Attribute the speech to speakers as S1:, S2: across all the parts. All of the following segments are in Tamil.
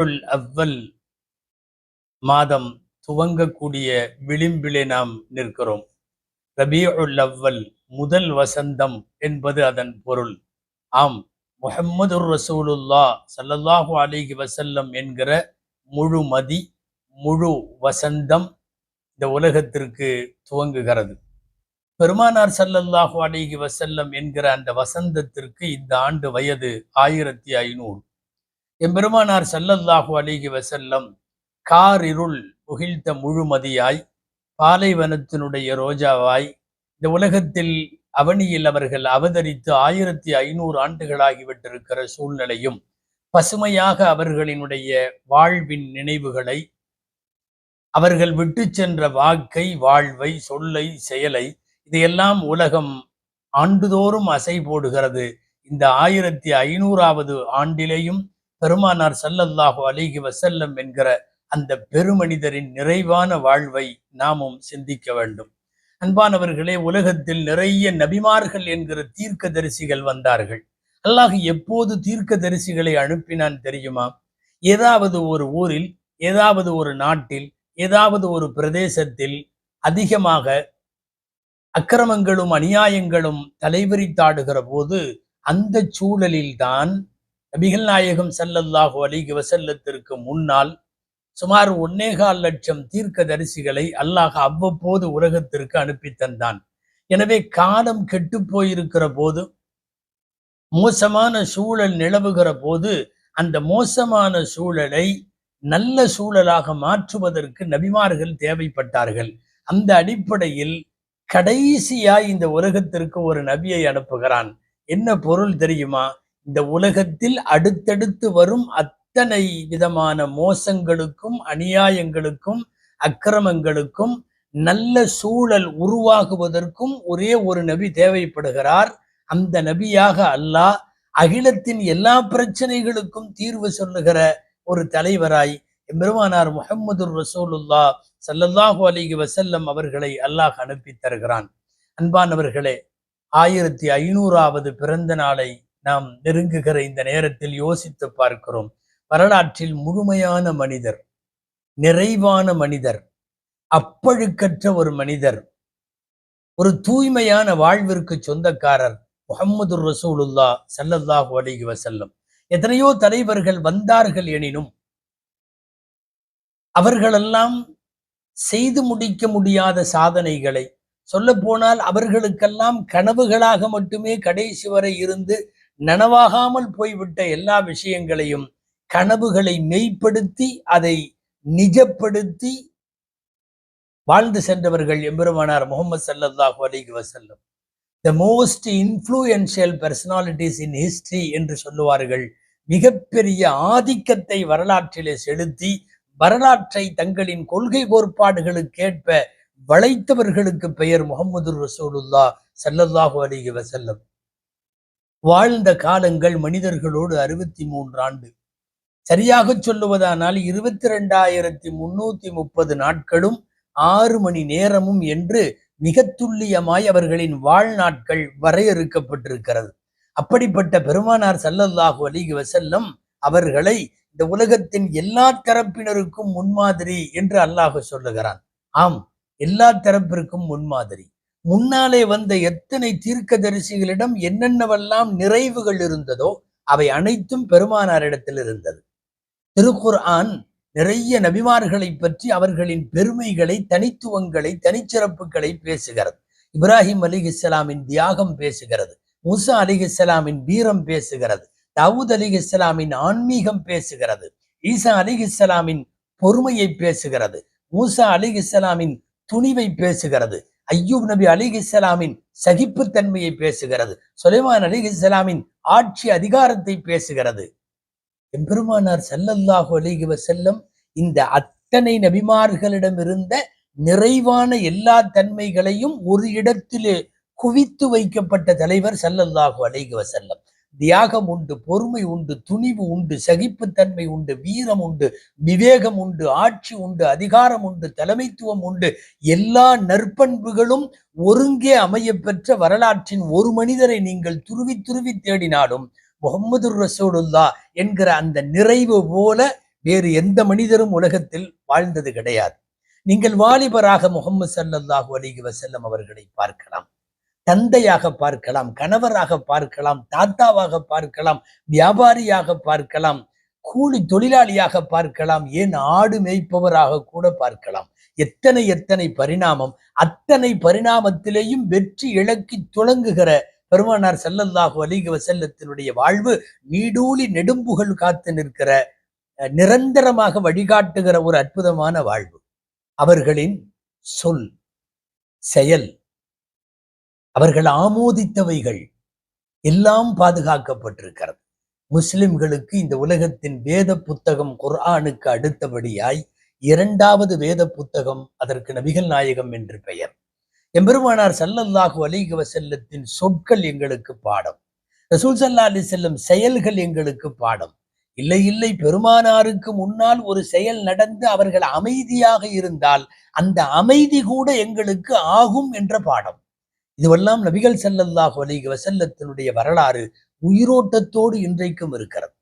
S1: அவ்வல் மாதம் துவங்கக்கூடிய விளிம்பிலே நாம் நிற்கிறோம். ரபியுல் அவ்வல் முதல் வசந்தம் என்பது அதன் பொருள். ஆம் முஹம்மது ரசூலுல்லா சல்லல்லாஹு அலிஹி வசல்லம் என்கிற முழு மதி முழு வசந்தம் இந்த உலகத்திற்கு துவங்குகிறது. பெருமானார் சல்லல்லாஹு அலிஹி வசல்லம் என்கிற அந்த வசந்தத்திற்கு இந்த ஆண்டு வயது ஆயிரத்தி ஐநூறு. எம்பெருமானார் ஸல்லல்லாஹு வசல்லம் கார் காரிருள் புகிழ்த்த முழுமதியாய் பாலைவனத்தினுடைய ரோஜாவாய் இந்த உலகத்தில் அவனியில் அவர்கள் அவதரித்து ஆயிரத்தி ஐநூறு ஆண்டுகளாகிவிட்டிருக்கிற சூழ்நிலையும் பசுமையாக அவர்களினுடைய வாழ்வின் நினைவுகளை அவர்கள் விட்டு சென்ற வாக்கை வாழ்வை சொல்லை செயலை இதையெல்லாம் உலகம் ஆண்டுதோறும் அசை போடுகிறது இந்த ஆயிரத்தி ஐநூறாவது ஆண்டிலேயும் பெருமானார் சல்லல்லாஹு அலைஹி வசல்லம் என்கிற அந்த பெருமனிதரின் நிறைவான வாழ்வை நாமும் சிந்திக்க வேண்டும். அன்பானவர்களே உலகத்தில் நிறைய நபிமார்கள் என்கிற தீர்க்க தரிசிகள் வந்தார்கள். அல்லாஹ் எப்போது தீர்க்க தரிசிகளை அனுப்பினான் தெரியுமா? ஏதாவது ஒரு ஊரில் ஏதாவது ஒரு நாட்டில் ஏதாவது ஒரு பிரதேசத்தில் அதிகமாக அக்கிரமங்களும் அநியாயங்களும் தலைவிரித்தாடுகிற போது அந்த சூழலில்தான் நபிகள் நாயகம் சல்லல்லாஹு அலிகி வசல்லத்திற்கு முன்னால் சுமார் ஒன்னேகால் லட்சம் தீர்க்க தரிசிகளை அல்லாஹ் அவ்வப்போது உலகத்திற்கு அனுப்பி தந்தான். எனவே காலம் கெட்டு போயிருக்கிற போது மோசமான சூழல் நிலவுகிற போது அந்த மோசமான சூழலை நல்ல சூழலாக மாற்றுவதற்கு நபிமார்கள் தேவைப்பட்டார்கள். அந்த அடிப்படையில் கடைசியாய் இந்த உலகத்திற்கு ஒரு நபியை அனுப்புகிறான். என்ன பொருள் தெரியுமா? இந்த உலகத்தில் அடுத்தடுத்து வரும் அத்தனை விதமான மோசங்களுக்கும் அநியாயங்களுக்கும் அக்கிரமங்களுக்கும் நல்ல சூழல் உருவாகுவதற்கும் ஒரே ஒரு நபி தேவைப்படுகிறார். அந்த நபியாக அல்லாஹ் அகிலத்தின் எல்லா பிரச்சனைகளுக்கும் தீர்வு சொல்லுகிற ஒரு தலைவராய் எம்பெருமானார் முகமது ரசூலுல்லா சல்லல்லாஹு அலிகி வசல்லம் அவர்களை அல்லாஹ் அனுப்பி தருகிறான். அன்பானவர்களே ஆயிரத்தி ஐநூறாவது பிறந்த நாளை நாம் நெருங்குகிற இந்த நேரத்தில் யோசித்து பார்க்கிறோம். வரலாற்றில் முழுமையான மனிதர் நிறைவான மனிதர் அப்பழுக்கற்ற ஒரு மனிதர் ஒரு தூய்மையான வாழ்விற்கு சொந்தக்காரர் முகம்மது ரசூலுல்லா ஸல்லல்லாஹு அலைஹி வசல்லம் எத்தனையோ தலைவர்கள் வந்தார்கள் எனினும் அவர்களெல்லாம் செய்து முடிக்க முடியாத சாதனைகளை சொல்ல போனால் அவர்களுக்கெல்லாம் கனவுகளாக மட்டுமே கடைசி வரை இருந்து நனவாகாமல் போய்விட்ட எல்லா விஷயங்களையும் கனவுகளை மெய்ப்படுத்தி அதை நிஜப்படுத்தி வாழ்ந்து சென்றவர்கள் எம்பெருமானார் முகமது சல்லல்லாஹு அலைஹி வசல்லம் the most influential personalities in history என்று சொல்லுவார்கள். மிகப்பெரிய ஆதிக்கத்தை வரலாற்றிலே செலுத்தி வரலாற்றை தங்களின் கொள்கை கோட்பாடுகளுக்கேற்ப வளைத்தவர்களுக்கு பெயர் முகமது ரசூலுல்லா சல்லல்லாஹு அலைஹி வசல்லம் வாழ்ந்த காலங்கள் மனிதர்களோடு அறுபத்தி மூன்று ஆண்டு. சரியாக சொல்லுவதானால் இருபத்தி ரெண்டாயிரத்தி முன்னூத்தி முப்பது நாட்களும் ஆறு மணி நேரமும் என்று மிக துல்லியமாய் அவர்களின் வாழ்நாட்கள் வரையறுக்கப்பட்டிருக்கிறது. அப்படிப்பட்ட பெருமானார் சல்லல்லாஹு அலிகி வசல்லம் அவர்களை இந்த உலகத்தின் எல்லா தரப்பினருக்கும் முன்மாதிரி என்று அல்லாஹ் சொல்லுகிறான். ஆம் எல்லா தரப்பிற்கும் முன்மாதிரி. முன்னாலே வந்த எத்தனை தீர்க்கதரிசிகளிடம் என்னென்னவெல்லாம் நிறைவுகள் இருந்ததோ அவை அனைத்தும் பெருமானாரிடத்தில் இருந்தது. திருக்குர் ஆன் நிறைய நபிமார்களை பற்றி அவர்களின் பெருமைகளை தனித்துவங்களை தனிச்சிறப்புகளை பேசுகிறது. இப்ராஹிம் அலி இஸ்லாமின் தியாகம் பேசுகிறது. முசா அலி இஸ்லாமின் வீரம் பேசுகிறது. தாவூத் அலி இஸ்லாமின் ஆன்மீகம் பேசுகிறது. ஈசா அலி இஸ்லாமின் பொறுமையை பேசுகிறது. மூசா அலி இஸ்லாமின் துணிவை பேசுகிறது. ஐயூப் நபி அலி இஸ்லாமின் சகிப்புத்தன்மையை பேசுகிறது. சுலைமான் அலி இஸ்லாமின் ஆட்சி அதிகாரத்தை பேசுகிறது. எம்பெருமானார் செல்லல்லாஹு அலைஹி செல்லம் இந்த அத்தனை நபிமார்களிடம் இருந்த நிறைவான எல்லா தன்மைகளையும் ஒரு இடத்திலே குவித்து வைக்கப்பட்ட தலைவர் செல்லல்லாஹு அலைஹி வசல்லம் தியாகம் உண்டு பொறுமை உண்டு துணிவு உண்டு சகிப்புத்தன்மை உண்டு வீரம் உண்டு விவேகம் உண்டு ஆட்சி உண்டு அதிகாரம் உண்டு தலைமைத்துவம் உண்டு. எல்லா நற்பண்புகளும் ஒருங்கே அமைய பெற்ற வரலாற்றின் ஒரு மனிதரை நீங்கள் துருவி துருவி தேடினாலும் முகமது ரசூலுல்லா என்கிற அந்த நிறைவு போல வேறு எந்த மனிதரும் உலகத்தில் வாழ்ந்தது கிடையாது. நீங்கள் வாலிபராக முகமது ஸல்லல்லாஹு அலிகி வசல்லம் அவர்களை பார்க்கலாம். தந்தையாக பார்க்கலாம் கணவராக பார்க்கலாம் தாத்தாவாக பார்க்கலாம் வியாபாரியாக பார்க்கலாம் கூலி தொழிலாளியாக பார்க்கலாம் ஏன் ஆடு மேய்ப்பவராக கூட பார்க்கலாம். எத்தனை எத்தனை பரிணாமம் அத்தனை பரிணாமத்திலேயும் வெற்றி இழக்கி துளங்குகிற பெருமானார் செல்லல்லாஹு அலிக வசல்லத்தினுடைய வாழ்வு நீடூழி நெடும்புகழ் காத்து நிற்கிற அஹ், நிரந்தரமாக வழிகாட்டுகிற ஒரு அற்புதமான வாழ்வு. அவர்களின் சொல் செயல் அவர்கள் ஆமோதித்தவைகள் எல்லாம் பாதுகாக்கப்பட்டிருக்கிறது. முஸ்லிம்களுக்கு இந்த உலகத்தின் வேத புத்தகம் குர்ஆனுக்கு அடுத்தபடியாய் இரண்டாவது வேத புத்தகம் அதற்கு நபிகள் நாயகம் என்று பெயர். எம்பெருமானார் சல்லல்லாஹு அலிக வசல்லத்தின் சொற்கள் எங்களுக்கு பாடம். ரசூல் சல்லா அலி செல்லும் செயல்கள் எங்களுக்கு பாடம். இல்லை இல்லை பெருமானாருக்கு முன்னால் ஒரு செயல் நடந்து அவர்கள் அமைதியாக இருந்தால் அந்த அமைதி கூட எங்களுக்கு ஆகும் என்ற பாடம். இதுவெல்லாம் நபிகள் ஸல்லல்லாஹு அலைஹி வசல்லத்தினுடைய வரலாறு உயிரோட்டத்தோடு இன்றைக்கும் இருக்கிறது.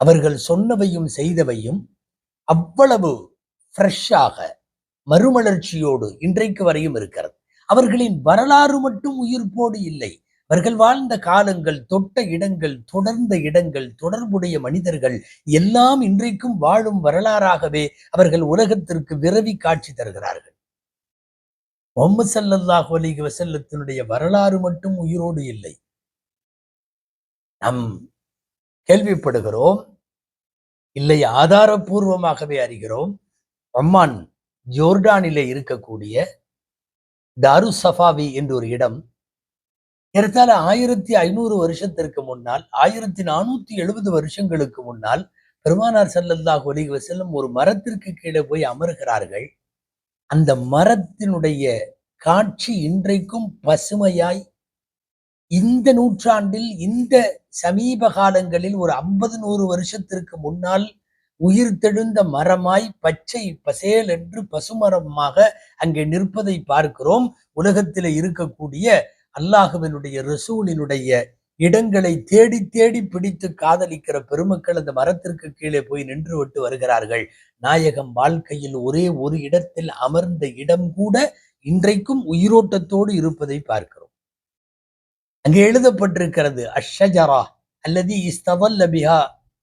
S1: அவர்கள் சொன்னவையும் செய்தவையும் அவ்வளவு ஃப்ரெஷ்ஷாக மறுமலர்ச்சியோடு இன்றைக்கு வரையும் இருக்கிறது. அவர்களின் வரலாறு மட்டும் உயிர்ப்போடு இல்லை. அவர்கள் வாழ்ந்த காலங்கள் தொட்ட இடங்கள் தொடர்ந்த இடங்கள் தொடர்புடைய மனிதர்கள் எல்லாம் இன்றைக்கும் வாழும் வரலாறாகவே அவர்கள் உலகத்திற்கு விரவி காட்சி தருகிறார்கள். முகமது ஸல்லல்லாஹு அலைஹி வசல்லத்தினுடைய வரலாறு மட்டும் உயிரோடு இல்லை. நம் கேள்விப்படுகிறோம் இல்லை ஆதாரபூர்வமாகவே அறிகிறோம் ஒமான் ஜோர்டானிலே இருக்கக்கூடிய தாரு சஃபாவி என்ற ஒரு இடம் ஏறத்தாழ ஆயிரத்தி ஐநூறு வருஷத்திற்கு முன்னால் ஆயிரத்தி நானூத்தி எழுபது வருஷங்களுக்கு முன்னால் பெருமானார் ஸல்லல்லாஹு ஒலிக செல்லும் ஒரு மரத்திற்கு கீழே போய் அமர்கிறார்கள். அந்த மரத்தினுடைய காட்சி இன்றைக்கும் பசுமையாய் இந்த நூற்றாண்டில் இந்த சமீப காலங்களில் ஒரு ஐம்பது நூறு வருஷத்திற்கு முன்னால் உயிர் தெழுந்த மரமாய் பச்சை பசேல் என்று பசுமரமாக அங்கே நிற்பதை பார்க்கிறோம். உலகத்தில் இருக்கக்கூடிய அல்லாஹுவினுடைய ரசூலினுடைய இடங்களை தேடி தேடி பிடித்து காதலிக்கிற பெருமக்கள் அந்த மரத்திற்கு கீழே போய் நின்று விட்டு வருகிறார்கள். நாயகம் வாழ்க்கையில் ஒரே ஒரு இடத்தில் அமர்ந்த இடம் கூட இன்றைக்கும் உயிரோட்டத்தோடு இருப்பதை பார்க்கிறோம். அங்கே எழுதப்பட்டிருக்கிறது அஷஜரா அல்லது இஸ்தவல்ல பிஹா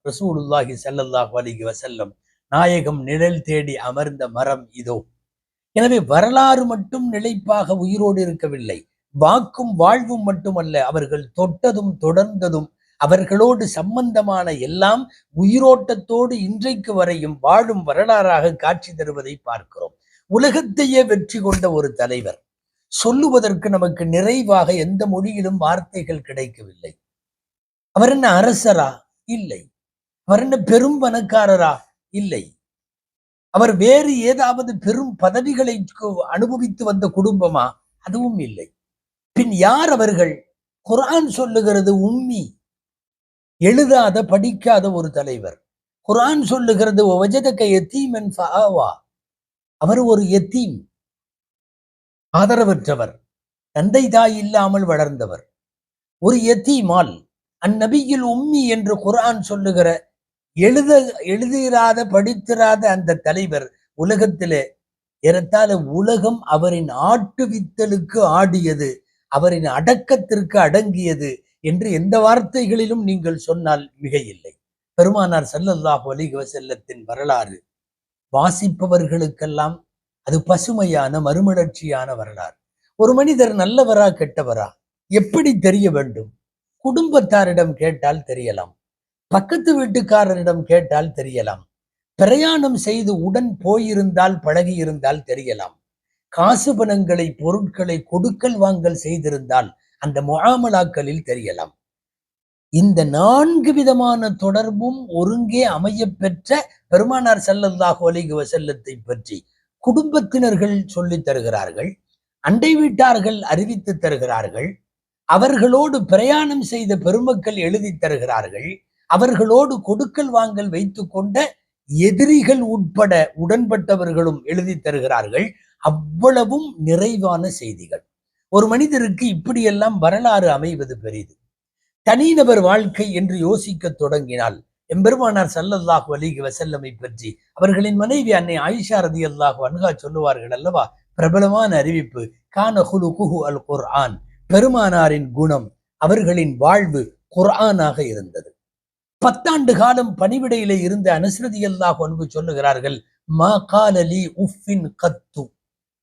S1: ரசூலுல்லாஹி ஸல்லல்லாஹு அலிகி வசல்லம் நாயகம் நிழல் தேடி அமர்ந்த மரம் இதோ. எனவே வரலாறு மட்டும் நிலைப்பாக உயிரோடு இருக்கவில்லை. வாக்கும் வாழ்வும் மட்டுமல்ல அவர்கள் தொட்டதும் தொடர்ந்ததும் அவர்களோடு சம்பந்தமான எல்லாம் உயிரோட்டத்தோடு இன்றைக்கு வரையும் வாழும் வரலாறாக காட்சி தருவதை பார்க்கிறோம். உலகத்தையே வெற்றி கொண்ட ஒரு தலைவர். சொல்லுவதற்கு நமக்கு நிறைவாக எந்த மொழியிலும் வார்த்தைகள் கிடைக்கவில்லை. அவர் என்ன அரசரா? இல்லை. அவர் என்ன பெரும் பணக்காரரா? இல்லை. அவர் வேறு ஏதாவது பெரும் பதவிகளை அனுபவித்து வந்த குடும்பமா? அதுவும் இல்லை. பின் யார் அவர்கள்? குர்ஆன் சொல்லுகிறது உம்மி. எழுதாத படிக்காத ஒரு தலைவர். குரான் சொல்லுகிறது வஜதக்க யத்தீமன் ஃபஹாவா. அவர் ஒரு எத்தீம் ஆதரவற்றவர். தந்தை தாய் இல்லாமல் வளர்ந்தவர். ஒரு எத்தீமால் அந்நபியில் உம்மி என்று குரான் சொல்லுகிற எழுத எழுதிராத படித்திராத அந்த தலைவர் உலகத்திலே ஏறத்தாழ உலகம் அவரின் ஆட்டு வித்தலுக்கு ஆடியது. அவரின் அடக்கத்திற்கு அடங்கியது என்று எந்த வார்த்தைகளிலும் நீங்கள் சொன்னால் மிகையில்லை. பெருமானார் ஸல்லல்லாஹு அலைஹி வரலாறு வாசிப்பவர்களுக்கெல்லாம் அது பசுமையான மறுமலர்ச்சியான வரலாறு. ஒரு மனிதர் நல்லவரா கெட்டவரா? எப்படி தெரிய வேண்டும்? குடும்பத்தாரிடம் கேட்டால் தெரியலாம். பக்கத்து வீட்டுக்காரரிடம் கேட்டால் தெரியலாம். பிரயாணம் செய்து உடன் போயிருந்தால் பழகி இருந்தால் தெரியலாம். காசு பணங்களை பொருட்களை கொடுக்கல் வாங்கல் செய்திருந்தால் அந்த முகாமலாக்களில் தெரியலாம். இந்த நான்கு விதமான தொடர்பும் ஒருங்கே அமைய பெற்ற பெருமானார் செல்லல்லாஹு அலைஹி செல்லத்தை பற்றி குடும்பத்தினர்கள் சொல்லித் தருகிறார்கள் அண்டை வீட்டார்கள் அறிவித்து தருகிறார்கள் அவர்களோடு பிரயாணம் செய்த பெருமக்கள் எழுதி தருகிறார்கள் அவர்களோடு கொடுக்கல் வாங்கல் வைத்து கொண்ட எதிரிகள் உட்பட உடன்பட்டவர்களும் எழுதி தருகிறார்கள். அவ்வளவும் நிறைவான செய்திகள். ஒரு மனிதருக்கு இப்படியெல்லாம் வரலாறு அமைவது பெரிது. தனிநபர் வாழ்க்கை என்று யோசிக்க தொடங்கினால் எம்பெருமானார் சல்லல்லாஹு அலைஹி வசல்லமை பற்றி அவர்களின் மனைவி அன்னை ஆயிஷா ரதியல்லாஹு அன்ஹா சொல்லுவார்கள் அல்லவா? பிரபலமான அறிவிப்பு கான குஹு அல் குர்ஆன். பெருமானாரின் குணம் அவர்களின் வாழ்வு குர்ஆனாக இருந்தது. பத்தாண்டு காலம் பணிவிடையிலே இருந்த அனுஸ்ரதி அல்லாஹ் அன்பு சொல்லுகிறார்கள் மா காலலி உஃபின் கத்து.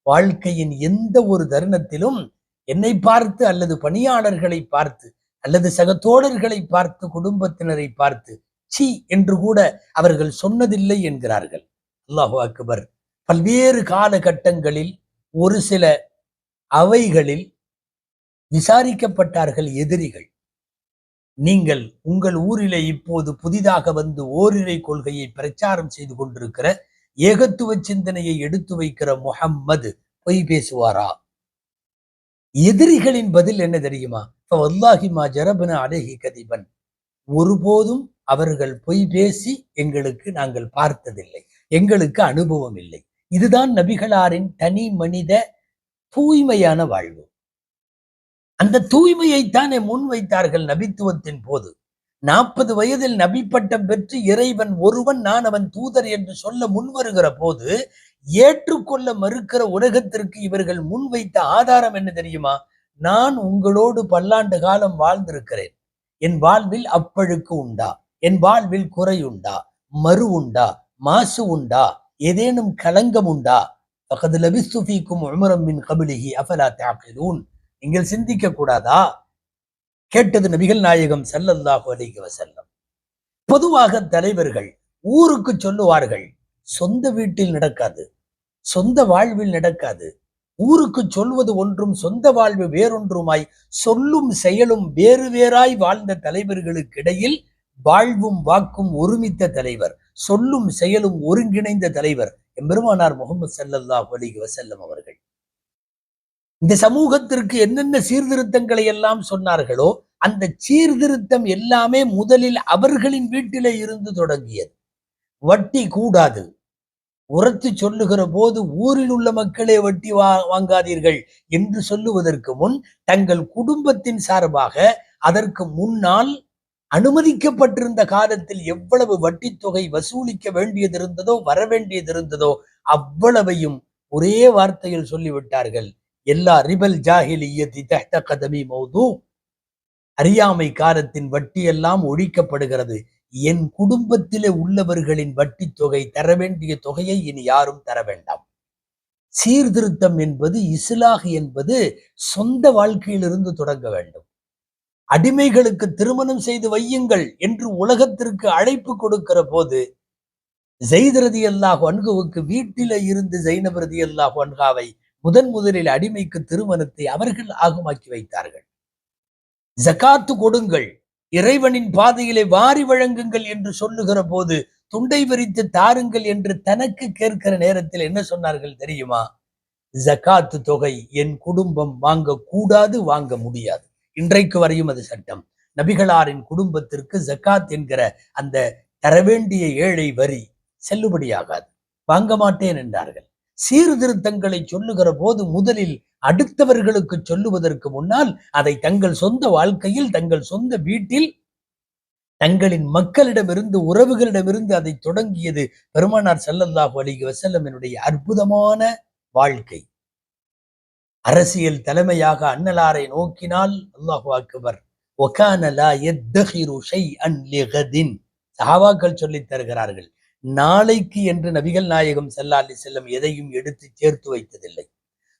S1: வாழ்க்கையின் எந்த ஒரு தருணத்திலும் என்னை பார்த்து அல்லது பணியாளர்களை பார்த்து அல்லது சக தோழர்களை பார்த்து குடும்பத்தினரை பார்த்து சி என்று கூட அவர்கள் சொன்னதில்லை என்கிறார்கள். அல்லாஹு அக்பர். பல்வேறு காலகட்டங்களில் ஒரு சில அவைகளில் விசாரிக்கப்பட்டார்கள் எதிரிகள். நீங்கள் உங்கள் ஊரிலே இப்போது புதிதாக வந்து ஓரிரை கொள்கையை பிரச்சாரம் செய்து கொண்டிருக்கிற ஏகத்துவ சிந்தனையை எடுத்து வைக்கிற முஹம்மது பொய் பேசுவாரா? எதிரிகளின் பதில் என்ன தெரியுமா? வல்லாஹி மா ஜரபன அழகி கதிபன். ஒருபோதும் அவர்கள் பொய் பேசி எங்களுக்கு நாங்கள் பார்த்ததில்லை. எங்களுக்கு அனுபவம் இல்லை. இதுதான் நபிகளாரின் தனி மனித தூய்மையான வாழ்வு. அந்த தூய்மையைத்தானே முன் வைத்தார்கள் நபித்துவத்தின் போது. நாற்பது வயதில் நபி பட்டம் பெற்று இறைவன் ஒருவன் நான் அவன் தூதர் என்று சொல்ல முன்வருகிற போது ஏற்றுக்கொள்ள மறுக்கிற உலகத்திற்கு இவர்கள் முன்வைத்த ஆதாரம் என்ன தெரியுமா? நான் உங்களோடு பல்லாண்டு காலம் வாழ்ந்திருக்கிறேன். என் வாழ்வில் அப்பழுக்கு உண்டா? என் வாழ்வில் குறை உண்டா? மறு உண்டா? மாசு உண்டா? ஏதேனும் களங்கம் உண்டா? பகது லபிஸ்துஃபிக்கும் உமரம் மின் கபிலிஹி அஃபலா தாக்கிலூன். நீங்கள் சிந்திக்க கூடாதா? கேட்டது நபிகள் நாயகம் செல்லல்லாஹு அலைஹி வசல்லம் பொதுவாக தலைவர்கள் ஊருக்கு சொல்லுவார்கள் சொந்த வீட்டில் நடக்காது சொந்த வாழ்வில் நடக்காது. ஊருக்கு சொல்வது ஒன்றும் சொந்த வாழ்வு வேறொன்றுமாய் சொல்லும் செயலும் வேறு வேறாய் வாழ்ந்த தலைவர்களுக்கு இடையில் வாழ்வும் வாக்கும் ஒருமித்த தலைவர் சொல்லும் செயலும் ஒருங்கிணைந்த தலைவர் எம்பெருமானார் முகமது சல்லல்லாஹ் அலைஹி வசல்லம் அவர்கள். இந்த சமூகத்திற்கு என்னென்ன சீர்திருத்தங்களை எல்லாம் சொன்னார்களோ அந்த சீர்திருத்தம் எல்லாமே முதலில் அவர்களின் வீட்டிலே இருந்து தொடங்கியது. வட்டி கூடாது. உரத்து சொல்லுகிற போது ஊரில் உள்ள மக்களே வட்டி வா வாங்காதீர்கள் என்று சொல்லுவதற்கு முன் தங்கள் குடும்பத்தின் சார்பாக அதற்கு முன்னால் அனுமதிக்கப்பட்டிருந்த காலத்தில் எவ்வளவு வட்டி தொகை வசூலிக்க வேண்டியது இருந்ததோ வர வேண்டியது இருந்ததோ அவ்வளவையும் ஒரே வார்த்தையில் சொல்லிவிட்டார்கள். எல்லா ரிபல் ஜாஹிலி தஹ்த கதமி மௌது அறியாமை காலத்தின் வட்டி எல்லாம் ஒழிக்கப்படுகிறது. என் குடும்பத்திலே உள்ளவர்களின் வட்டி தொகை தர வேண்டிய தொகையை இனி யாரும் தர வேண்டாம். சீர்திருத்தம் என்பது இஸ்லாஹ் என்பது சொந்த வாழ்க்கையிலிருந்து தொடங்க வேண்டும். அடிமைகளுக்கு திருமணம் செய்து வையுங்கள் என்று உலகத்திற்கு அழைப்பு கொடுக்கிற போது ஜெய்தரதி அல்லாஹ் அன்குவுக்கு வீட்டில இருந்து ஜெயினபிரதி அல்லாஹ் அன்காவை முதன் முதலில் அடிமைக்கு திருமணத்தை அவர்கள் ஆகமாக்கி வைத்தார்கள். ஜகாத்து கொடுங்கள். இறைவனின் பாதையிலே வாரி வழங்குங்கள் என்று சொல்லுகிற போது துண்டை விரித்து தாருங்கள் என்று தனக்கு கேட்கிற நேரத்தில் என்ன சொன்னார்கள் தெரியுமா? ஜகாத்து தொகை என் குடும்பம் வாங்க கூடாது வாங்க முடியாது. இன்றைக்கு வரையும் அது சட்டம். நபிகளாரின் குடும்பத்திற்கு ஜகாத் என்கிற அந்த தரவேண்டிய ஏழை வரி செல்லுபடியாகாது. வாங்க மாட்டேன் என்றார்கள். சீர்திருத்தங்களை சொல்லுகிற போது முதலில் அடுத்தவர்களுக்கு சொல்லுவதற்கு முன்னால் அதை தங்கள் சொந்த வாழ்க்கையில் தங்கள் சொந்த வீட்டில் தங்களின் மக்களிடமிருந்து உறவுகளிடமிருந்து அதை தொடங்கியது பெருமானார் செல்லல்லாஹு அலைஹி வசல்லமினுடைய அற்புதமான வாழ்க்கை. அரசியல் தலைமையாக அன்னலாரை நோக்கினால் அல்லாஹு அக்பர் சஹாவாக்கள் சொல்லித் தருகிறார்கள் நாளைக்கு என்று நபிகள் நாயகம் செல்லாலி செல்லம் எதையும் எடுத்து சேர்த்து வைத்ததில்லை.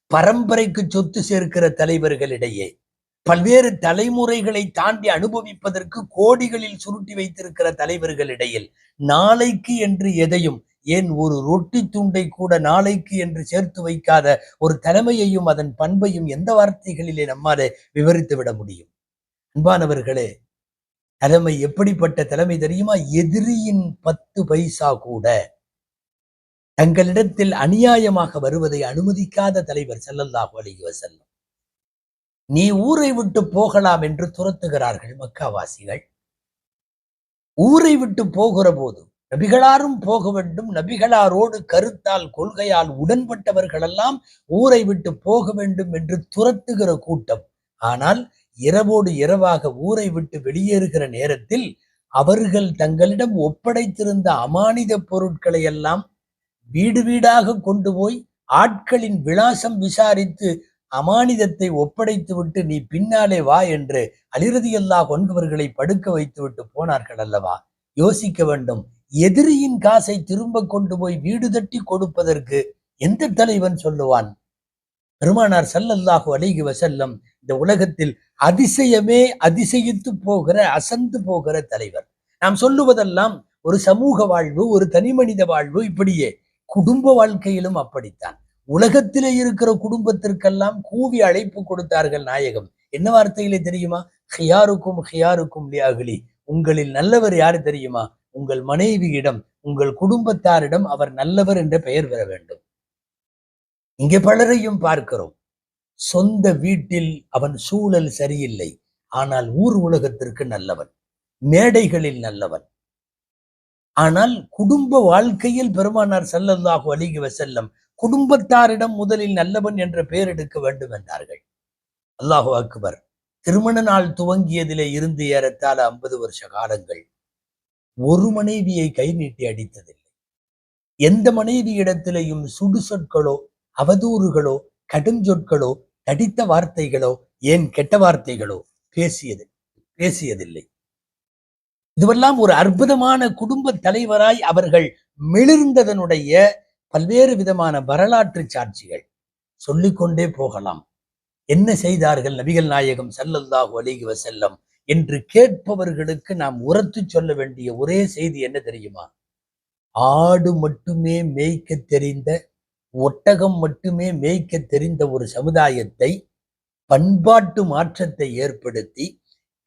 S1: பரம்பரைக்கு சொத்து சேர்க்கிற தலைவர்களிடையே பல்வேறு தலைமுறைகளை தாண்டி அனுபவிப்பதற்கு கோடிகளில் சுருட்டி வைத்திருக்கிற தலைவர்களிடையில் நாளைக்கு என்று எதையும் ஏன் ஒரு ரொட்டி துண்டை கூட நாளைக்கு என்று சேர்த்து வைக்காத ஒரு தலைமையையும் அதன் பண்பையும் எந்த வார்த்தைகளிலே நம்மாலே விவரித்து விட முடியும்? அன்பானவர்களே தலைமை எப்படிப்பட்ட தலைமை தெரியுமா? எதிரியின் பத்து பைசா கூட. தங்களிடத்தில் அநியாயமாக வருவதை அனுமதிக்காத தலைவர் செல்லல்லாஹு அலைஹி செல்லும் நீ ஊரை விட்டு போகலாம் என்று துரத்துகிறார்கள் மக்காவாசிகள். ஊரை விட்டு போகிற போது நபிகளாரும் போக வேண்டும். நபிகளாரோடு கருத்தால் கொள்கையால் உடன்பட்டவர்களெல்லாம் ஊரை விட்டு போக வேண்டும் என்று துரத்துகிற கூட்டம். ஆனால் இரவோடு இரவாக ஊரை விட்டு வெளியேறுகிற நேரத்தில் அவர்கள் தங்களிடம் ஒப்படைத்திருந்த அமானித பொருட்களை எல்லாம் வீடு வீடாக கொண்டு போய் ஆட்களின் விலாசம் விசாரித்து அமானிதத்தை ஒப்படைத்து விட்டு நீ பின்னாலே வா என்று அலிரதியல்லா கொன்பவர்களை படுக்க வைத்து விட்டு போனார்கள் அல்லவா? யோசிக்க வேண்டும். எதிரியின் காசை திரும்ப கொண்டு போய் வீடு தட்டி கொடுப்பதற்கு எந்த தலைவன் சொல்லுவான்? பெருமானார் சல்லல்லாஹு அலைகி வசல்லம் இந்த உலகத்தில் அதிசயமே அதிசயித்து போகிற அசந்து போகிற தலைவர். நாம் சொல்லுவதெல்லாம் ஒரு சமூக வாழ்வு ஒரு தனிமனித வாழ்வு இப்படியே. குடும்ப வாழ்க்கையிலும் அப்படித்தான். உலகத்திலே இருக்கிற குடும்பத்திற்கெல்லாம் கூவி அழைப்பு கொடுத்தார்கள் நாயகம். என்ன வார்த்தையிலே தெரியுமா? ஹியாருக்கும் ஹியாருக்கும் லியாகுலி உங்களில் நல்லவர் யாரு தெரியுமா? உங்கள் மனைவியிடம் உங்கள் குடும்பத்தாரிடம் அவர் நல்லவர் என்ற பெயர் பெற வேண்டும். இங்கே பலரையும் பார்க்கிறோம். சொந்த வீட்டில் அவன் சூழல் சரியில்லை. ஆனால் ஊர் உலகத்திற்கு நல்லவன். மேடைகளில் நல்லவன். ஆனால் குடும்ப வாழ்க்கையில் பெருமானார் செல்லல்லாஹு அலிகி வசல்லம் குடும்பத்தாரிடம் முதலில் நல்லவன் என்ற பெயர் எடுக்க வேண்டும் என்றார்கள். அல்லாஹு அக்பர் திருமண நாள் துவங்கியதிலே இருந்து ஏறத்தாழ ஐம்பது வருஷ காலங்கள் ஒரு மனைவியை கை நீட்டி அடித்ததில்லை. எந்த மனைவி இடத்திலேயும் சுடு சொற்களோ அவதூறுகளோ கடும் சொற்களோ தடித்த வார்த்தைகளோ ஏன் கெட்ட வார்த்தைகளோ பேசியது பேசியதில்லை. இதுவெல்லாம் ஒரு அற்புதமான குடும்ப தலைவராய் அவர்கள் மிளிர்ந்ததனுடைய பல்வேறு விதமான வரலாற்று சாட்சிகள். சொல்லிக்கொண்டே போகலாம். என்ன செய்தார்கள் நபிகள் நாயகம் சல்லல்லாஹு அலிகி வசல்லம் என்று கேட்பவர்களுக்கு நாம் உரத்து சொல்ல வேண்டிய ஒரே செய்தி என்ன தெரியுமா? ஆடு மட்டுமே மேய்க்க தெரிந்த ஒட்டகம் மட்டுமே மேய்க்க தெரிந்த ஒரு சமுதாயத்தை பண்பாட்டு மாற்றத்தை ஏற்படுத்தி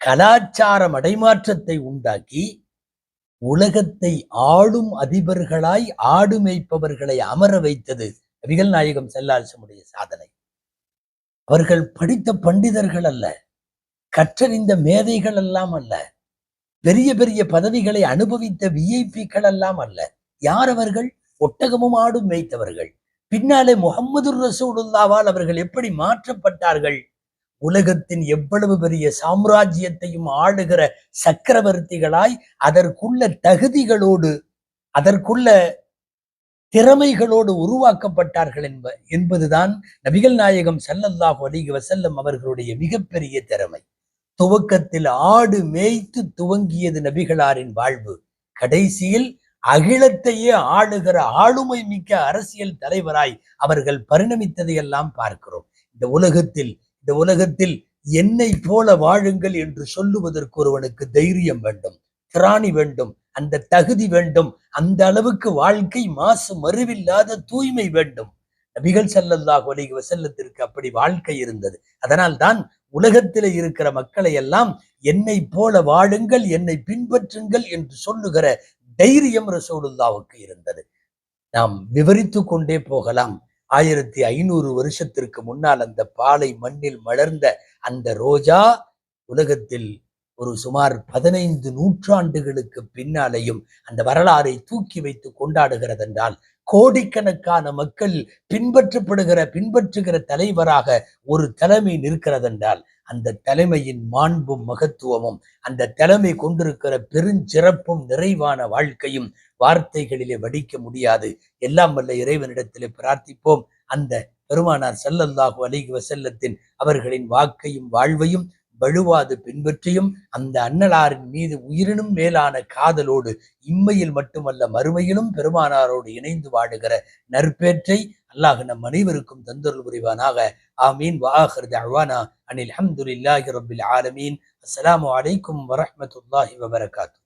S1: கலாச்சார மடைமாற்றத்தை உண்டாக்கி உலகத்தை ஆளும் அதிபர்களாய் ஆடு மேய்ப்பவர்களை அமர வைத்தது நபிகள் நாயகம் செல்லாசமுடைய சாதனை. அவர்கள் படித்த பண்டிதர்கள் அல்ல கற்றறிந்த மேதைகள் எல்லாம் அல்ல பெரிய பெரிய பதவிகளை அனுபவித்த விஐபிக்கள் எல்லாம் அல்ல. யார் அவர்கள்? ஒட்டகமும் ஆடும் மேய்த்தவர்கள். பின்னாலே முகமது ரசூலுல்லாவால் அவர்கள் எப்படி மாற்றப்பட்டார்கள்? உலகத்தின் எவ்வளவு பெரிய சாம்ராஜ்யத்தையும் ஆளுகிற சக்கரவர்த்திகளாய் அதற்குள்ள தகுதிகளோடு அதற்குள்ள திறமைகளோடு உருவாக்கப்பட்டார்கள் என்ப என்பதுதான் நபிகள் நாயகம் செல்லல்லாஹ் அலிக வசல்லம் அவர்களுடைய மிகப்பெரிய திறமை. துவக்கத்தில் ஆடு மேய்த்து துவங்கியது நபிகளாரின் வாழ்வு. கடைசியில் அகிலத்தையே ஆளுகிற ஆளுமை மிக்க அரசியல் தலைவராய் அவர்கள் பரிணமித்ததை எல்லாம் பார்க்கிறோம். இந்த உலகத்தில் இந்த உலகத்தில் என்னை போல வாழுங்கள் என்று சொல்லுவதற்கு ஒருவனுக்கு தைரியம் வேண்டும் திராணி வேண்டும் அந்த தகுதி வேண்டும் அந்த அளவுக்கு வாழ்க்கை மாசு மறுவில்லாத தூய்மை வேண்டும். நபிகள் செல்லல்லாஹ் ஒலிக வசல்லத்திற்கு அப்படி வாழ்க்கை இருந்தது. அதனால் தான் உலகத்தில் இருக்கிற மக்களை எல்லாம் என்னை போல வாழுங்கள் என்னை பின்பற்றுங்கள் என்று சொல்லுகிற தைரியம் ரசோலுல்லாவுக்கு இருந்தது. நாம் விவரித்து கொண்டே போகலாம். ஆயிரத்தி ஐநூறு வருஷத்திற்கு முன்னால் அந்த பாலை மண்ணில் மலர்ந்த அந்த ரோஜா உலகத்தில் ஒரு சுமார் பதினைந்து நூற்றாண்டுகளுக்கு பின்னாலேயும் அந்த வரலாறை தூக்கி வைத்து கொண்டாடுகிறதென்றால் கோடிக்கணக்கான மக்கள் பின்பற்றப்படுகிற பின்பற்றுகிற தலைவராக ஒரு தலைமை நிற்கிறதென்றால் அந்த தலைமையின் மாண்பும் மகத்துவமும் அந்த தலைமை கொண்டிருக்கிற பெருஞ்சிறப்பும் நிறைவான வாழ்க்கையும் வார்த்தைகளிலே வடிக்க முடியாது. எல்லாம் வல்ல இறைவனிடத்திலே பிரார்த்திப்போம். அந்த பெருமானார் செல்லல்லாஹு அலிக வசல்லத்தின் அவர்களின் வாக்கையும் வாழ்வையும் வழுவாது பின்பற்றியும் அந்த அன்னலாரின் மீது உயிரினும் மேலான காதலோடு இம்மையில் மட்டுமல்ல மறுமையிலும் பெருமானாரோடு இணைந்து வாடுகிற நற்பேற்றை அல்லாஹ் நம் அனைவருக்கும் தந்தொருள் புரிவானாக. ஆமீன். வாஹர் அவானா அனில் அஹமதுல்லாஹி ரபில் ஆலமீன். அஸ்லாம் வலைக்கும் வரமத்துல்லாஹி வபரகாத்து